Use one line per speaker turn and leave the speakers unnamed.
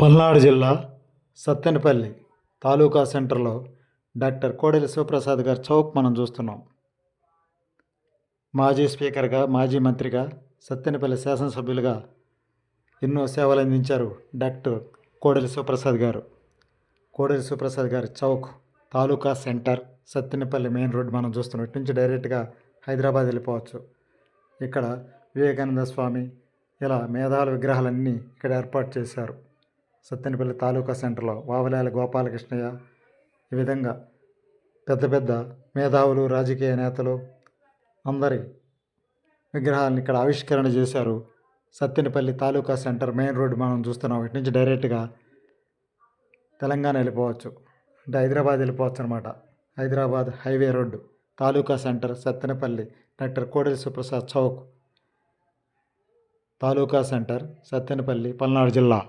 పల్నాడు జిల్లా సత్తెనపల్లి తాలూకా సెంటర్లో డాక్టర్ కోడెల శివప్రసాద్ గారి చౌక్ మనం చూస్తున్నాం. మాజీ స్పీకర్గా మాజీ మంత్రిగా సత్తెనపల్లి శాసనసభ్యులుగా ఎన్నో సేవలు అందించారు డాక్టర్ కోడెల శివప్రసాద్ గారు. కోడెల శివప్రసాద్ గారి chowk taluka centre Sattenapalli main road మనం చూస్తున్నాం ఇటు నుంచి డైరెక్ట్గా హైదరాబాద్ వెళ్ళిపోవచ్చు. ఇక్కడ వివేకానంద స్వామి ఇలా మేధావుల విగ్రహాలన్నీ ఇక్కడ ఏర్పాటు చేశారు. సత్తెనపల్లి తాలూకా సెంటర్లో వావలాల గోపాలకృష్ణయ్య ఈ విధంగా పెద్ద పెద్ద మేధావులు రాజకీయ నేతలు అందరి విగ్రహాలను ఇక్కడ ఆవిష్కరణ చేశారు. Sattenapalli taluka centre main road మనం చూస్తున్నాం. ఇటు నుంచి డైరెక్ట్గా తెలంగాణ వెళ్ళిపోవచ్చు. అంటే హైదరాబాద్ వెళ్ళిపోవచ్చు అనమాట Hyderabad highway road. Taluka centre Sattenapalli doctor Kodela Suprasad chowk. Taluka centre Sattenapalli Palnadu జిల్లా.